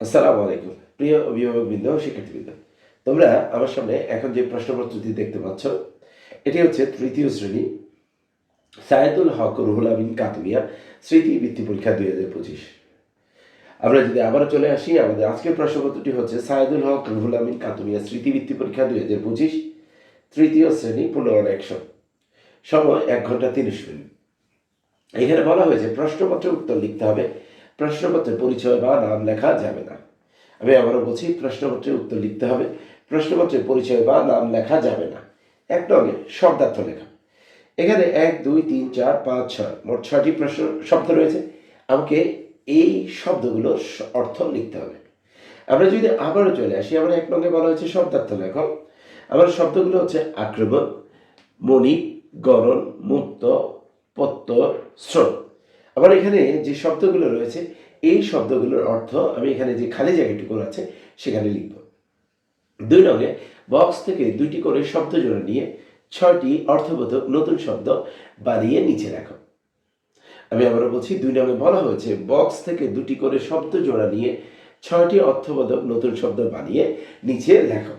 আসসালামু আলাইকুম। প্রিয় অভিভাবকবৃন্দ শিক্ষার্থীবৃন্দ, তোমরা আমার সামনে এখন যে প্রশ্নপত্রটি দেখতে পাচ্ছ, এটি হচ্ছে তৃতীয় শ্রেণি সায়েদুল হক রুহুল আমিন কাতুমিয়া স্মৃতি বৃত্তি পরীক্ষা দুই হাজার পঁচিশ। আমরা যদি আবারও চলে আসি, আমাদের আজকের প্রশ্নপত্রটি হচ্ছে সায়েদুল হক রুহুল আমিন কাতুমিয়া স্মৃতিবৃত্তি পরীক্ষা দুই হাজার পঁচিশ, তৃতীয় শ্রেণি পনেরো একশো। সময় এক ঘণ্টা তিরিশ মিনিট। এখানে বলা হয়েছে প্রশ্নপত্রের উত্তর লিখতে হবে প্রশ্নপত্রের পরিচয় বা নাম লেখা যাবে না। আমি আবারও বলছি, প্রশ্নপত্রের উত্তর লিখতে হবে। প্রশ্নপত্রের পরিচয় বা নাম লেখা যাবে না। এক নগে শব্দার্থ লেখা। এখানে এক, দুই, তিন, চার, পাঁচ, ছয়, মোট ছয়টি প্রশ্ন, শব্দ রয়েছে। আমাকে এই শব্দগুলোর স- অর্থ লিখতে হবে। আমরা যদি আবারও চলে আসি, আমরা এক নঙ্গে বলা হয়েছে শব্দার্থ লেখক। আমার শব্দগুলো হচ্ছে আক্রমণ, মণিক গরণ মুক্ত, প্রত্যয়, স্রোত। আবার এখানে যে শব্দগুলো রয়েছে, এই শব্দগুলোর অর্থ আমি এখানে যে খালি জায়গাটুকু আছে, সেখানে লিখব। দুই নঙ্গে বক্স থেকে দুইটি করে শব্দ জোড়া নিয়ে ছয়টি অর্থবোধক নতুন শব্দ বানিয়ে নিচে রাখো। আমি আবারও বলছি, দুই নঙ্গে বলা হয়েছে বক্স থেকে দুটি করে শব্দ জোড়া নিয়ে ছয়টি অর্থবোধক নতুন শব্দ বানিয়ে নিচে লেখো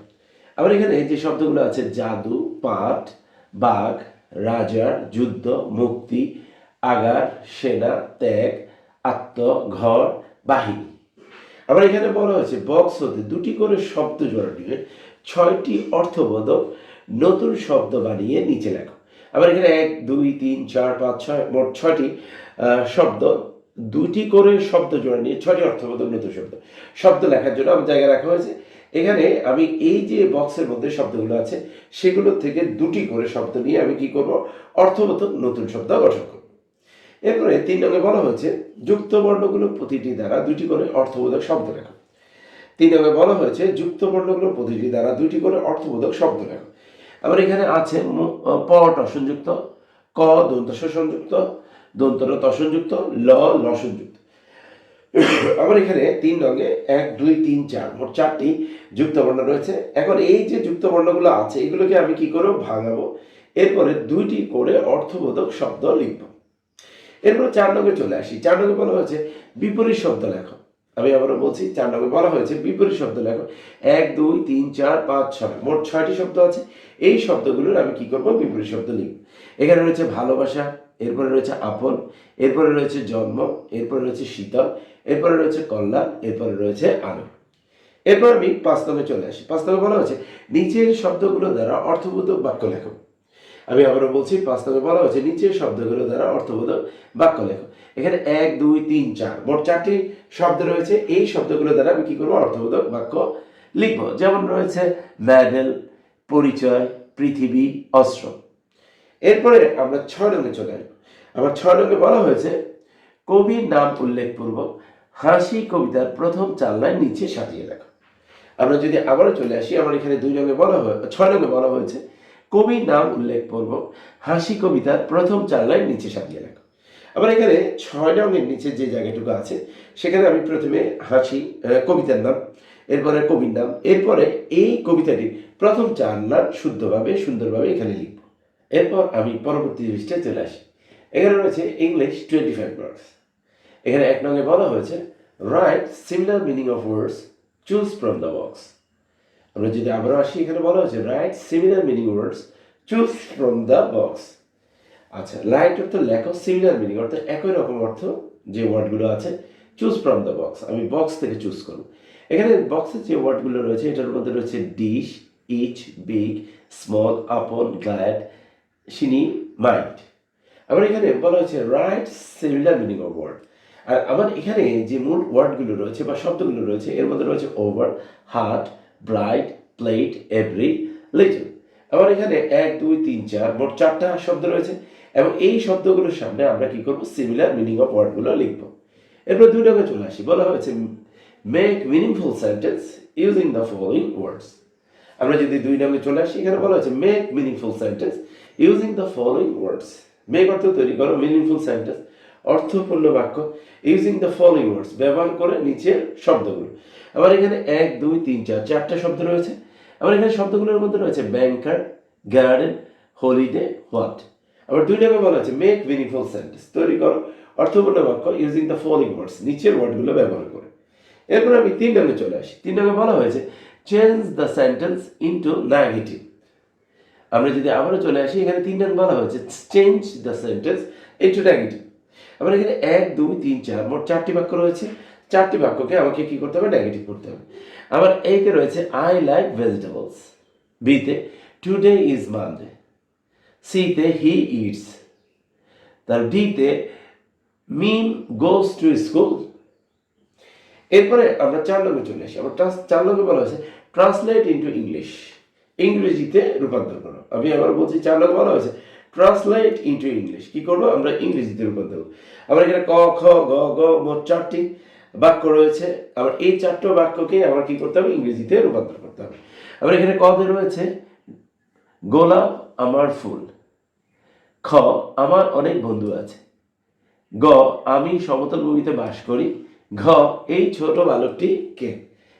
আবার এখানে যে শব্দগুলো আছে, জাদু পাঠ বাঘ, রাজার, যুদ্ধ, মুক্তি আগার, সেনা, ত্যাগ, আত্ম, ঘর, বাহিনী। আবার এখানে বলা হয়েছে, বক্স হতে দুটি করে শব্দ জোড়া নিয়ে ছয়টি অর্থবোধক নতুন শব্দ বানিয়ে নিচে লেখো। আবার এখানে এক, দুই, তিন, চার, পাঁচ, ছয়, মোট ছয়টি শব্দ, দুটি করে শব্দ জোড়া নিয়ে ছয়টি অর্থবোধক নতুন শব্দ। শব্দ লেখার জন্য আমার জায়গায় রাখা হয়েছে। এখানে আমি এই যে বক্সের মধ্যে শব্দগুলো আছে, সেগুলোর থেকে দুটি করে শব্দ নিয়ে আমি কি করব? অর্থবোধক নতুন শব্দ গঠন করব। এরপরে তিন নম্বরে বলা হয়েছে যুক্ত বর্ণগুলো প্রতিটি দ্বারা দুটি করে অর্থবোধক শব্দ লেখো। তিন নম্বরে বলা হয়েছে যুক্ত বর্ণগুলো প্রতিটি দ্বারা দুটি করে অর্থবোধক শব্দ লেখো। আবার এখানে আছে মু- আহ, প টসনযুক্ত ক দন্ত সংযুক্ত দন্তর তসনযুক্ত ল লসনযুক্ত। আবার এখানে তিন রঙে এক দুই তিন চার মোট চারটি যুক্তবর্ণ রয়েছে। এখন এই যে যুক্তবর্ণগুলো আছে এগুলোকে আমি কি করে ভাঙাবো। এরপরে দুইটি করে অর্থবোধক শব্দ লিখব। এরপরে চার নঙ্গে চলে আসি। চার নঙ্গে বলা হয়েছে বিপরীত শব্দ লেখো। আমি আবারও বলছি, চার নঙ্গে বলা হয়েছে বিপরীত শব্দ লেখো। এক, দুই, তিন, চার, পাঁচ, ছয়, মোট ছয়টি শব্দ আছে। এই শব্দগুলোর আমি কি করব? বিপরীত শব্দ লিখব। এখানে রয়েছে ভালোবাসা, এরপরে রয়েছে আপন, এরপরে রয়েছে জন্ম, এরপরে রয়েছে শীতল, এরপরে রয়েছে কল্যাণ, এরপরে রয়েছে আলো। এরপর আমি পাঁচ নম্বরে চলে আসি। পাঁচ নম্বরে বলা হয়েছে, নিচের শব্দগুলো দ্বারা অর্থবোধক বাক্য লেখো। আমি আবারও বলছি, পাঁচ নম্বরে বলা হয়েছে নিচের শব্দগুলো দ্বারা অর্থবোধক বাক্য লেখো এখানে এক, দুই, তিন, চার, মোট চারটি শব্দ রয়েছে। এই শব্দগুলো দ্বারা আমি কি করব? অর্থবোধক বাক্য লিখব। যেমন রয়েছে মেডেল পরিচয়, পৃথিবী, অস্ত্র। এরপরে আমরা ছয় রঙে চলে আসব। আমার ছয় রঙে বলা হয়েছে, কবির নাম উল্লেখপূর্বক হাসি কবিতার প্রথম চার লাইন নিচে সাজিয়ে রাখো। আমরা যদি আবারও চলে আসি, আমার এখানে দুই রঙে বলা হয়, ছয় রঙে বলা হয়েছে কবির নাম উল্লেখপূর্বক হাসি কবিতার প্রথম চার লাইন নিচে সাজিয়ে রাখো। আবার এখানে ছয় রঙের নিচে যে জায়গাটুকু আছে, সেখানে আমি প্রথমে হাসি কবিতার নাম, এরপরে কবির নাম, এরপরে এই কবিতাটি প্রথম চার লাইন শুদ্ধভাবে, সুন্দরভাবে এখানে লিখব। এরপর আমি পরবর্তী পৃষ্ঠায় চলে আসি। এখানে রয়েছে ইংলিশ টোয়েন্টি ফাইভ ওয়ার্ডস। এখানে এক নঙ্গে বলা হয়েছে write similar meaning of words choose from the box আমরা যদি আবারও আসি, এখানে বলা হয়েছে write similar meaning words choose from the box আচ্ছা রাইট অর্থ লেখো সিমিলার মিনিং অর্থ একই রকম অর্থ যে ওয়ার্ডগুলো আছে চুজ ফ্রম দ্য বক্স আমি বক্স থেকে চুজ করব। এখানে বক্সের যে ওয়ার্ডগুলো রয়েছে, এটার মধ্যে রয়েছে dish each big small upon glad সিনি মাইন্ড আবার এখানে বলা হয়েছে write similar meaning of word আর আমার এখানে যে মূল ওয়ার্ডগুলো রয়েছে বা শব্দগুলো রয়েছে, এর মধ্যে রয়েছে over heart bright plate every little আবার এখানে এক, দুই, তিন, চার, মোট চারটা শব্দ রয়েছে। এবং এই শব্দগুলোর সামনে আমরা কি করব? সিমিলার মিনিং অফ ওয়ার্ডগুলো লিখব। এরপর দুই রঙে চলে আসি। বলা হয়েছে make meaningful sentence using the following words আমরা যদি দুই নামে চলে আসি, এখানে বলা হয়েছে make meaningful sentence using the following words make অর্থ তৈরি করো মিনিংফুল সেন্টেন্স অর্থপূর্ণ বাক্য ইউজিং দ্য ফলোয়িং ওয়ার্ডস ব্যবহার করে নিচের শব্দগুলো। আবার এখানে এক, দুই, তিন, চার, চারটা শব্দ রয়েছে। আবার এখানে শব্দগুলোর মধ্যে রয়েছে ব্যাংকার গার্ডেন হলিডে হোয়াট আবার দুই নামে বলা হচ্ছে মেক মিনিংফুল সেন্টেন্স তৈরি করো, অর্থপূর্ণ বাক্য ইউজিং দ্য ফলোয়িং ওয়ার্ডস নিচের ওয়ার্ডগুলো ব্যবহার করে। এরপর আমি তিন রঙে চলে আসি। তিন রঙে বলা হয়েছে change the sentence into negative আমরা যদি আবারও চলে আসি, এখানে তিন রঙ বলা হয়েছে change the sentence into negative আমরা এখানে এক, দুই, তিন, চার, মোট চারটি বাক্য রয়েছে। চারটি বাক্যকে আমাকে কি করতে হবে? নেগেটিভ করতে হবে। আমার এতে রয়েছে আই লাইক ভেজিটেবলস বিতে টুডে ইজ মানডে সিতে হি ইটস তার ডিতে মিম গোস টু স্কুল এরপরে আমরা চার নম্বরে চলে আসি। আমরা চার নম্বরে বলা হয়েছে ট্রান্সলেট ইন্টু ইংলিশ ইংরেজিতে রূপান্তর করো। আমি আবার বলছি, চার নম্বর বলা হয়েছে ট্রান্সলেট ইন্টু ইংলিশ কি করব? আমরা ইংরেজিতে রূপান্তর করব। আমরা এখানে ক, খ, গ গ, মোট চারটি। বাক্য রয়েছে। আবার এই চারটো বাক্যকে আমার কি করতে হবে? ইংরেজিতে রূপান্তর করতে হবে। আবার এখানে কতে রয়েছে গোলাপ আমার ফুল, খ, আমার অনেক বন্ধু আছে, গ, আমি সমতল ভূমিতে বাস করি, ঘ, এই ছোট বালকটি কে?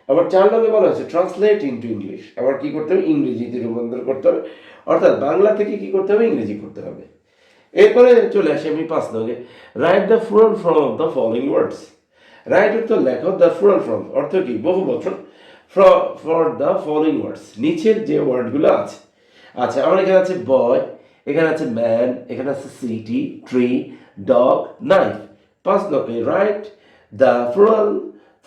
আবার চার নম্বরে বলা হয়েছে ট্রান্সলেট ইন্টু ইংলিশ আবার কি করতে হবে? ইংরেজিতে রূপান্তর করতে হবে। অর্থাৎ বাংলা থেকে কি করতে হবে? ইংরেজি করতে হবে। এরপরে চলে আসি আমি পাঁচ নগে write the plural from the following words write উত্তর লেখো দ্য ফুরাল ফ্রম অর্থ কি? বহু বচন ফর দ্য ফলোইং ওয়ার্ডস, নিচের যে ওয়ার্ডগুলো আছে। আচ্ছা আমার এখানে আছে বয়, এখানে আছে ম্যান, এখানে আছে সিটি, ট্রি, ডগ, নাইফ। পাঁচ নকে write? The plural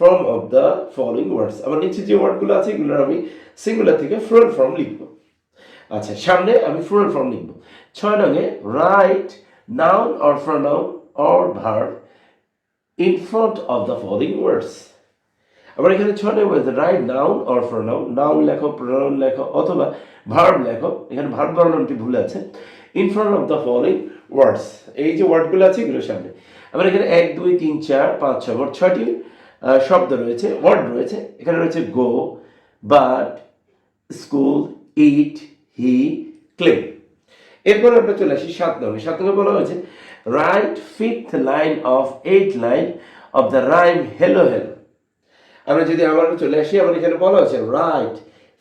form of the following words. আমার নিচে যে ওয়ার্ডগুলো আছে, এগুলোর আমি সিঙ্গুলার থেকে ফ্লোরাল ফর্ম লিখব। আচ্ছা সামনে আমি ফ্লোরাল ফর্ম লিখব। ছয় নঙে write, noun or pronoun or verb. In front of the following words আবার এখানে ছয় নম্বর write noun or pronoun noun লেখো প্রনাউন লেখো, অথবা ভার্ব লেখো, এখানে ভার্ব বানানটি ভুল আছে in front of the following words এই যে ওয়ার্ডগুলো আছে এগুলোর সামনে। আবার এখানে এক, দুই, তিন, চার, পাঁচ ছয় মোট ছয়টি শব্দ রয়েছে ওয়ার্ড রয়েছে, এখানে রয়েছে go but school eat he claim এরপর আমরা চলে আসি সাত নম্বর সাত নম্বর বলা হয়েছে write fifth line of eight line of the rhyme hello hello আমরা যদি আবার চলে আসি, আমার এখানে বলা হয়েছে write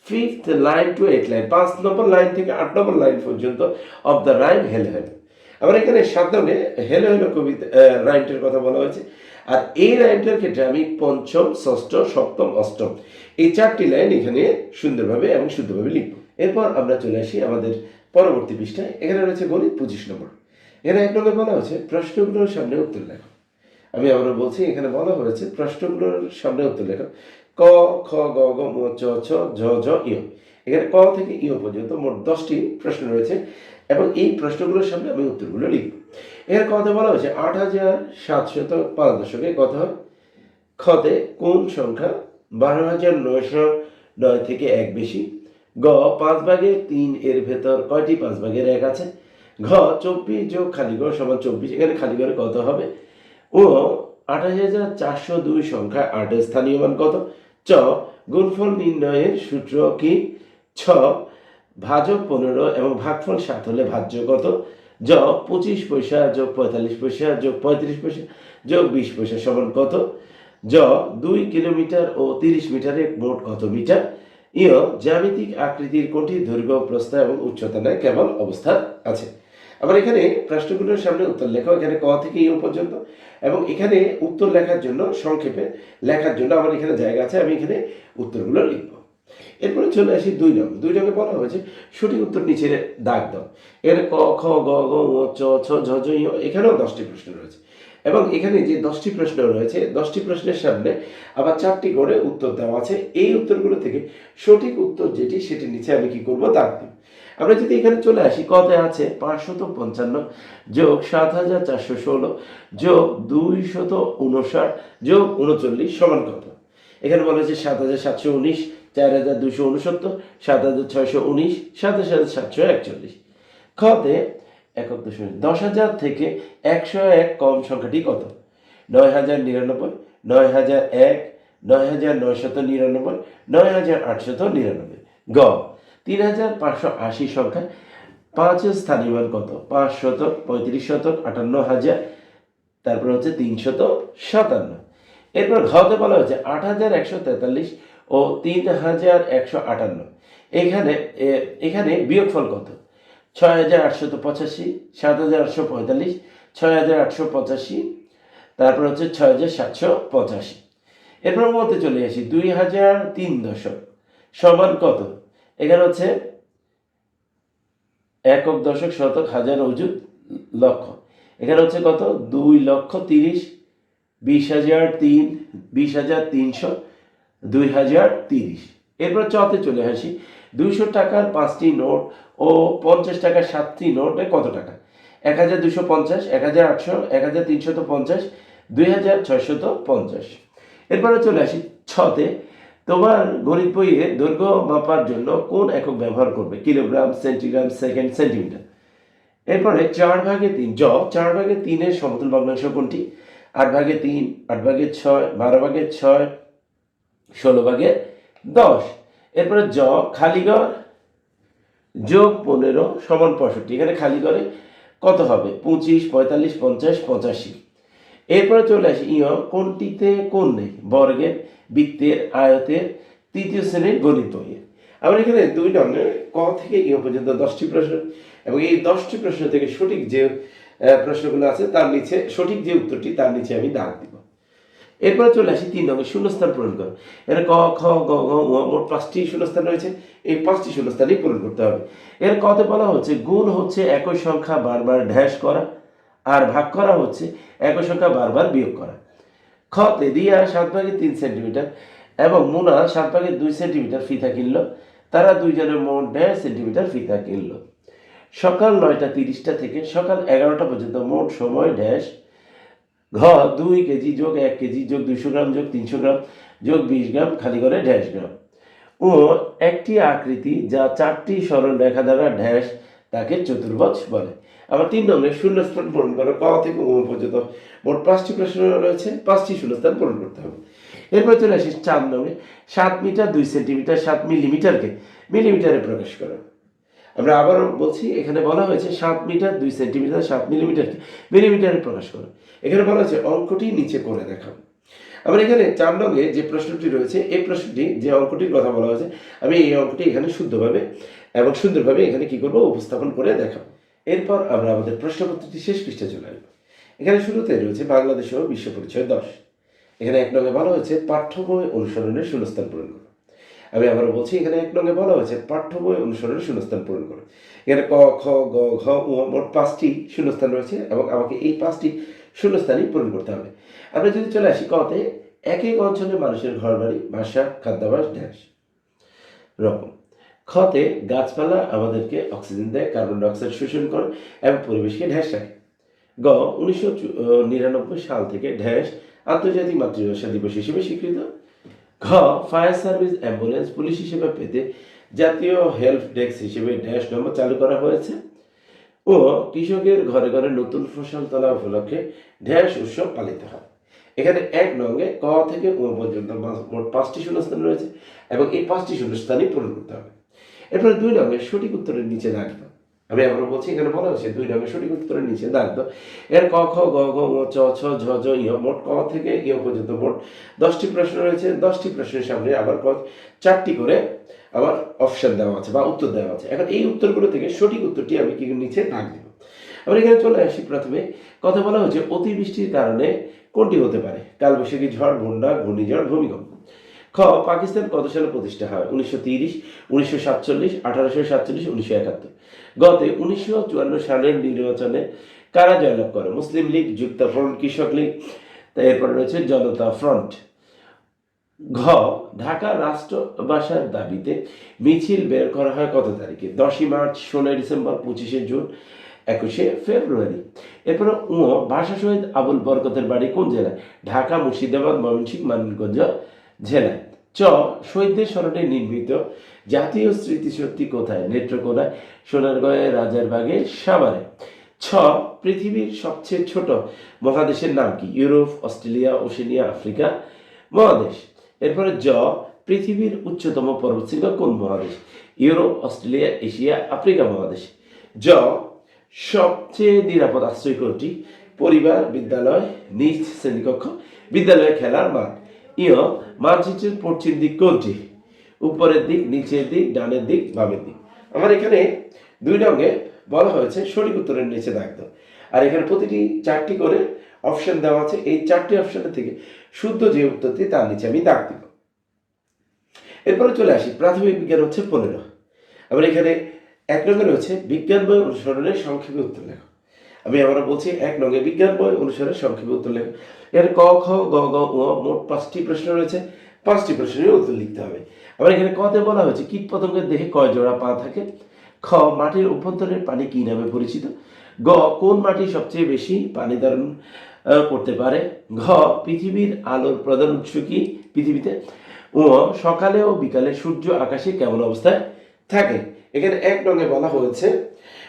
fifth line to eight line পাঁচ নম্বর লাইন থেকে আট নম্বর লাইন পর্যন্ত of the rhyme hello hello আমার এখানে সাত হেলো হেলো কবিতা রাইমটার কথা বলা হয়েছে। আর এই লাইনটার ক্ষেত্রে আমি পঞ্চম, ষষ্ঠ, সপ্তম, অষ্টম এই চারটি লাইন এখানে সুন্দরভাবে এবং শুদ্ধভাবে লিখব। এরপর আমরা চলে আসি আমাদের পরবর্তী পৃষ্ঠায়। এখানে রয়েছে গণিত পঁচিশ নম্বর। এখানে এক নম্বর বলা হয়েছে, প্রশ্নগুলোর সামনে উত্তর লেখো। আমি আবারও বলছি, এখানে বলা হয়েছে, প্রশ্নগুলোর সামনে উত্তর লেখো। ক, খ, গ গ, ম, চ, ছ, ঝ ঝ ইয় এখানে ক থেকে ইয় পর্যন্ত মোট দশটি প্রশ্ন রয়েছে, এবং এই প্রশ্নগুলোর সামনে আমি উত্তরগুলো লিখব। এর কথা বলা হয়েছে, আট হাজার সাতশত পাঁচ দশকে কথা খতে কোন সংখ্যা বারো হাজার নয়শো নয় থেকে এক বেশি? গ, পাঁচ ভাগের তিন এর ভেতর কয়টি পাঁচ ভাগের এক আছে? ঘ, চব্বিশ, যোগ খালিগড় সমান চব্বিশ। এখানে খালিগড়ে কত হবে? ও, আঠাশ হাজার চারশো দুই সংখ্যা আটের স্থানীয় মান কত? চ, গুণফল নির্ণয়ের সূত্র কি? ছ, ভাজক পনেরো এবং ভাগফল সাত হলে ভাজ্য কত? জ, পঁচিশ পয়সা যোগ পঁয়তাল্লিশ পয়সা যোগ পঁয়ত্রিশ পয়সা যোগ বিশ পয়সা সমান কত? জ, দুই কিলোমিটার ও তিরিশ মিটারে মোট কত মিটার? ইয় জ্যামিতিক আকৃতির কোনটি দৈর্ঘ্য, প্রস্থ এবং উচ্চতা নেয়, কেবল অবস্থান আছে। আবার এখানে প্রশ্নগুলোর সামনে উত্তর লেখা, এখানে ক থেকে ইউ পর্যন্ত, এবং এখানে উত্তর লেখার জন্য সংক্ষেপে লেখার জন্য আমার এখানে জায়গা আছে, আমি এখানে উত্তরগুলো লিখব। এরপরে চলে আসি দুই নম্বর দুই নম্বরে বলা হয়েছে, সঠিক উত্তর নিচে দাগ দাও। এখানে ক, খ, গ গ চ, ছ, ঝ এখানেও দশটি প্রশ্ন রয়েছে। এবং এখানে যে দশটি প্রশ্ন রয়েছে, দশটি প্রশ্নের সামনে আবার চারটি করে উত্তর দেওয়া আছে। এই উত্তরগুলো থেকে সঠিক উত্তর যেটি, সেটি নিচে আমি কি করব? দিব আমরা যদি এখানে চলে আসি, কতে আছে পাঁচশত পঞ্চান্ন যোগ সাত হাজার চারশো ষোলো যোগ দুইশত উনষাট যোগ উনচল্লিশ সমান কত? এখানে বলা হয়েছে সাত হাজার সাতশো উনিশ চার হাজার দুশো উনসত্তর সাত হাজার ছয়শো উনিশ সাতাশ হাজার সাতশো একচল্লিশ। খতে দশমিক দশ হাজার থেকে একশো এক কম সংখ্যাটি কত? নয় হাজার নিরানব্বই, নয় হাজার এক, নয় হাজার নয়শত নিরানব্বই, নয় হাজার আটশত নিরানব্বই। গ, তিন হাজার পাঁচশো আশি সংখ্যা পাঁচের স্থানীয় কত? পাঁচ শতক পঁয়ত্রিশ শতক আটান্ন হাজার, তারপর হচ্ছে তিনশত সাতান্ন। এরপর ঘতে বলা হচ্ছে আট হাজার একশো তেতাল্লিশ ও তিন হাজার একশো আটান্ন। এখানে এখানে বিয়োগফল কত? ছয় হাজার আটশত পঁচাশি, সাত হাজার আটশো পঁয়তাল্লিশ, ছয় হাজার আটশো পঁচাশি, তারপর হচ্ছে ছয় হাজার সাতশো পঁচাশি। এরপর মতে চলে আসি, দুই হাজার তিন দশক সমান কত? এখানে হচ্ছে একক দশক শতক হাজার অজুত লক্ষ। এখানে হচ্ছে কত? দুই লক্ষ তিরিশ, বিশ হাজার তিন, বিশ হাজার তিনশো, দুই হাজার তিরিশ। এরপর চতে চলে আসি দুইশো টাকার পাঁচটি নোট ও পঞ্চাশ টাকার সাতটি নোটে কত টাকা? এক হাজার দুশো পঞ্চাশ, এক হাজার আটশো, এক হাজার তিনশত পঞ্চাশ, দুই হাজার ছয়শত পঞ্চাশ। এরপরে চলে আসি ছতে, তোমার গণিত বইয়ে দৈর্ঘ্য মাপার জন্য কোন একক ব্যবহার করবে? Kilogram, centigram, second, centimetre. এরপরে চার ভাগে তিন, জ, চার ভাগে তিনের সমতুল ভগ্নাংশ কোনটি? আট ভাগে তিন, আট ভাগে ছয়, বারো ভাগে ছয়, ষোলো ভাগে দশ। এরপরে জ খালিগড় যোগ পনেরো, সমান পঁয়ষট্টি। এখানে খালি করে কত হবে? পঁচিশ, পঁয়তাল্লিশ, পঞ্চাশ, পঁচাশি। এরপরে চলে আসি ইয় কোনটিতে কোন নেই? বর্গের, বৃত্তের, আয়তের, তৃতীয় শ্রেণির গণিত বইয়ে আমরা এখানে দুই নম্বরের ক থেকে ইয় পর্যন্ত দশটি প্রশ্ন, এবং এই দশটি প্রশ্ন থেকে সঠিক যে প্রশ্নগুলো আছে, তার নিচে সঠিক যে উত্তরটি, তার নিচে আমি দাগ দিব এরপরে চলে আসি তিন নম্বর, শূন্যস্থান পূরণ করো। এর ক, খ, গ ঘ মোট পাঁচটি শূন্যস্থান রয়েছে। এই পাঁচটি শূন্যস্থানই পূরণ করতে হবে। এর কতে বলা হচ্ছে, গুণ হচ্ছে একই সংখ্যা বারবার ড্যাশ করা, আর ভাগ করা হচ্ছে একই সংখ্যা বারবার বিয়োগ করা। খতে দিয়া সাত ভাগে তিন সেন্টিমিটার এবং মুনা সাত ভাগে দুই সেন্টিমিটার ফিতা কিনলো। তারা দুইজনের মোট দেড় সেন্টিমিটার ফিতা কিনলো। সকাল নয়টা তিরিশটা থেকে সকাল এগারোটা পর্যন্ত মোট সময় ড্যাশ ঘ, দুই কেজি যোগ এক কেজি যোগ দুইশো গ্রাম যোগ তিনশো গ্রাম যোগ বিশ গ্রাম খালি করে ড্যাশ গ্রাম। ও, একটি আকৃতি যা চারটি সরল রেখা দ্বারা ড্যাশ তাকে চতুর্ভুজ বলে। আবার তিন নম্বরে শূন্যস্থান পূরণ করো, ক থেকে ও পর্যন্ত। মোট পাঁচটি প্রশ্ন রয়েছে, পাঁচটি শূন্যস্থান পূরণ করতে হবে। এরপর চলে আসি চার নম্বরে, সাত মিটার দুই সেন্টিমিটার সাত মিলিমিটারকে মিলিমিটারে প্রকাশ করো। আমরা আবারও বলছি, এখানে বলা হয়েছে সাত মিটার, দুই সেন্টিমিটার, সাত মিলিমিটারকে মিলিমিটারে প্রকাশ করো। এখানে বলা হয়েছে অঙ্কটি নিচে করে দেখাও। আবার এখানে চার নঙ্গে যে প্রশ্নটি রয়েছে, এই প্রশ্নটি যে অঙ্কটির কথা বলা হয়েছে, আমি এই অঙ্কটি এখানে শুদ্ধভাবে এবং সুন্দরভাবে এখানে কি করব? উপস্থাপন করে দেখাবো এরপর আমরা আমাদের প্রশ্নপত্রটি শেষ পৃষ্ঠে চলে আসব। এখানে শুরুতে রয়েছে বাংলাদেশ ও বিশ্ব পরিচয় দশ। এখানে এক নঙ্গে বলা হয়েছে পাঠ্য বই অনুসরণের শূন্যস্থান পূরণ আমি আবারও বলছি, এখানে এক নঙ্গে বলা হয়েছে পাঠ্য বই অনুসরণের শূন্যস্থান পূরণ করো। এখানে ক, খ, গ, ঘ মোট পাঁচটি শূন্যস্থান রয়েছে এবং আমাকে এই পাঁচটি শূন্যস্থানই পূরণ করতে হবে। আমরা যদি চলে আসি কতে এক এক অঞ্চলে মানুষের ঘরবাড়ি, ভাষা, খাদ্যাভাস ড্যাশ রকম। খতে গাছপালা আমাদেরকে অক্সিজেন দেয়, কার্বন ডাইঅক্সাইড শোষণ করে এবং পরিবেশকে ঢ্যাস রাখে। গ, উনিশশো নিরানব্বই সাল থেকে ঢ্যাস আন্তর্জাতিক মাতৃভাষা দিবস হিসেবে স্বীকৃত। ঘ, ফায়ার সার্ভিস অ্যাম্বুলেন্স পুলিশ হিসেবে পেতে জাতীয় হেল্প ডেস্ক হিসেবে ড্যাশ নম্বর চালু করা হয়েছে। ও, কৃষকের ঘরে ঘরে নতুন ফসল তোলা উপলক্ষে ড্যাশ উৎসব পালিত হয়। এখানে এক নঙ্গে ক থেকে ও পর্যন্ত মোট পাঁচটি শূন্যস্থান রয়েছে এবং এই পাঁচটি শূন্যস্থানই পূরণ করতে হবে। এরপরে দুই নঙ্গে সঠিক উত্তরের নিচে দাও আমি আবার বলছি, এখানে বলা হয়েছে দুই রঙের সঠিক উত্তরের নিচে দাও এর ক, খ, গ ঙ, চ, ছ, ঝ ঝ ইয় মোট ক থেকে ইয় পর্যন্ত মোট দশটি প্রশ্ন রয়েছে, দশটি প্রশ্নের সামনে আবার ক, চারটি করে আবার অপশন দেওয়া আছে বা উত্তর দেওয়া আছে। এখন এই উত্তরগুলো থেকে সঠিক উত্তরটি আমি কি নিচে দাগ দিব? আমরা এখানে চলে আসি প্রথমে। কথা বলা হচ্ছে অতিবৃষ্টির কারণে কোনটি হতে পারে? কালবৈশাখী ঝড়, বন্যা, ঘূর্ণিঝড়, ভূমিকম্প। খ, পাকিস্তান কত সালে প্রতিষ্ঠা হয়? উনিশশো তিরিশ, উনিশশো সাতচল্লিশ, আঠারোশো সাতচল্লিশ, উনিশশো একাত্তর। গতে উনিশশো চুয়ান্ন সালের নির্বাচনে কারা জয়লাভ করে? মুসলিম লীগ, যুক্তা ফ্রন্ট, কৃষক লীগ এরপরে রয়েছে জনতা ফ্রন্ট। ঘ, ঢাকা রাষ্ট্রভাষার দাবিতে মিছিল বের করা হয় কত তারিখে? দশই মার্চ, ষোলোই ডিসেম্বর, পঁচিশে জুন, একুশে ফেব্রুয়ারি। এরপরে ও ভাষা শহীদ আবুল বরকতের বাড়ি কোন জেলায়? ঢাকা, মুর্শিদাবাদ, ময়মনসিংহ, মানিকগঞ্জ জেলায়। চ শহীদদের স্মরণে নির্মিত জাতীয় স্মৃতিশক্তি কোথায়? নেত্রকোনায় সোনারগাঁয়ে রাজারবাগে সাভারে। ছ, পৃথিবীর সবচেয়ে ছোট মহাদেশের নাম কি? ইউরোপ, অস্ট্রেলিয়া, ওশেনিয়া, আফ্রিকা, মহাদেশ। এরপরে জ, পৃথিবীর উচ্চতম পর্বতশৃঙ্গ কোন মহাদেশ? ইউরোপ, অস্ট্রেলিয়া, এশিয়া, আফ্রিকা মহাদেশ। জ, সবচেয়ে নিরাপদ আশ্রয় কোনটি পরিবার, বিদ্যালয়, নিজ শ্রেণীকক্ষ, বিদ্যালয়ে খেলার মাঠ। ইয় মানচিত্রের পশ্চিম দিক কোনটি উপরের দিক, নিচের দিক, ডানের দিক, বামের দিক। আমার এখানে দুই রঙে বলা হয়েছে সঠিক উত্তরের নিচে দাগ আর এখানে প্রতিটি চারটি করে অপশন দেওয়া আছে। এই চারটি অপশনের থেকে শুদ্ধ যে উত্তরটি তার নিচে আমি দাগ দিব। এরপরে চলে আসি। প্রাথমিক বিজ্ঞান হচ্ছে পনেরো। আবার এখানে এক নম্বরে হচ্ছে বিজ্ঞান বই অনুসরণের সংক্ষেপে উত্তর লেখো। আমি আবার বলছি, এক নঙ্গে বিজ্ঞান বই অনুসারে সংক্ষেপে উত্তর লেখো। এর ক, খ, গ গ উ মোট পাঁচটি প্রশ্ন রয়েছে। পাঁচটি প্রশ্নের উত্তর লিখতে হবে। আবার এখানে কতে বলা হয়েছে, কীট পতঙ্গের দেহে কয় জোড়া পা থাকে? খ, মাটির অভ্যন্তরের পানি কী নামে পরিচিত? গ, কোন মাটি সবচেয়ে বেশি পানি ধারণ করতে পারে? ঘ, পৃথিবীর আলোর প্রধান উৎস কি পৃথিবীতে? ও সকালে ও বিকালে সূর্য আকাশে কেমন অবস্থায় থাকে? এখানে এক রঙে বলা হয়েছে।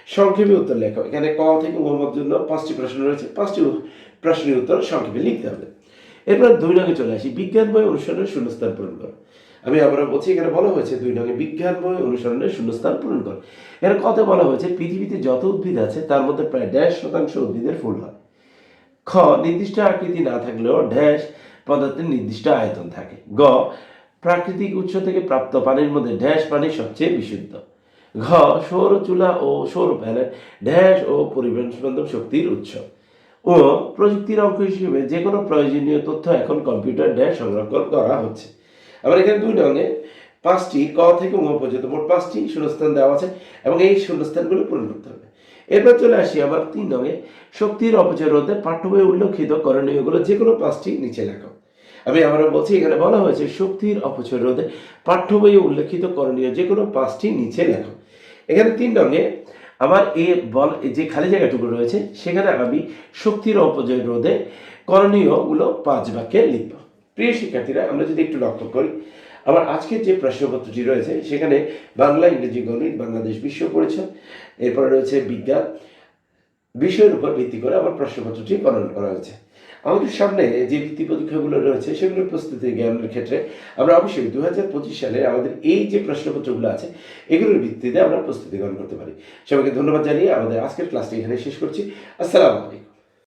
সংক্ষেপে উত্তর লেখো। এখানে ক থেকে মোহাম্মদ জন্য পাঁচটি প্রশ্ন রয়েছে। পাঁচটি প্রশ্নের উত্তর সংক্ষেপে লিখতে হবে। এরপর দুই রঙে চলে আসি। বিজ্ঞান বই অনুসরণের শূন্যস্থান পূরণ করো। আমি আবারও বলছি, এখানে বলা হয়েছে দুই রঙে বিজ্ঞান বই অনুসরণের শূন্যস্থান পূরণ করো। এর কথা বলা হয়েছে, পৃথিবীতে যত উদ্ভিদ আছে, তার মধ্যে প্রায় ড্যাশ শতাংশ উদ্ভিদের ফুল হয়। খ, নির্দিষ্ট আকৃতি না থাকলেও ড্যাশ পদার্থের নির্দিষ্ট আয়তন থাকে। গ, প্রাকৃতিক উৎস থেকে প্রাপ্ত পানির মধ্যে ড্যাশ পানি সবচেয়ে বিশুদ্ধ। ঘ, সৌর চুলা ও সৌর প্যানেল, ড্যাশ ও পরিবেশ বান্ধব শক্তির উৎস। ও প্রযুক্তির অঙ্ক হিসেবে যে কোনো প্রয়োজনীয় তথ্য এখন কম্পিউটার ড্যাশ সংরক্ষণ করা হচ্ছে। আবার এখানে দুই রঙে পাঁচটি ক থেকে ম পর্যন্ত মোট পাঁচটি শূন্যস্থান দেওয়া আছে এবং এই শূন্যস্থানগুলো পূরণ করতে হবে। এরপর চলে আসি আবার তিন রঙে, শক্তির অপচয় রোধে পাঠ্য বইয়ে উল্লেখিত করণীয়গুলো যে কোনো পাঁচটি নিচে লেখো। আমি আবারও বলছি, এখানে বলা হয়েছে শক্তির অপচয় রোধে পাঠ্য বইয়ে উল্লেখিত করণীয় যে কোনো পাঁচটি নিচে লেখো। এখানে তিন রঙে আমার এ বল, যে খালি জায়গাটুকু রয়েছে, সেখানে আমি শক্তির অপচয় রোধে করণীয়গুলো পাঁচ বাক্যে লিখব। প্রিয় শিক্ষার্থীরা, আমরা যদি একটু লক্ষ্য করি, আমার আজকের যে প্রশ্নপত্রটি রয়েছে, সেখানে বাংলা, ইংরেজি, গণিত, বাংলাদেশ, বিশ্ব পরিচয় এরপরে রয়েছে বিজ্ঞান, বিষয়ের উপর ভিত্তি করে আমার প্রশ্নপত্রটি গণনা করা হয়েছে। আমাদের সামনে যে ভিত্তি পরীক্ষাগুলো রয়েছে, সেগুলোর প্রস্তুতি জ্ঞানের ক্ষেত্রে আমরা অবশ্যই দু হাজার পঁচিশ সালে আমাদের এই যে প্রশ্নপত্রগুলো আছে, এগুলোর ভিত্তিতে আমরা প্রস্তুতি গ্রহণ করতে পারি। সবাইকে ধন্যবাদ জানিয়ে আমাদের আজকের ক্লাসটি এখানে শেষ করছি। আসসালামু আলাইকুম।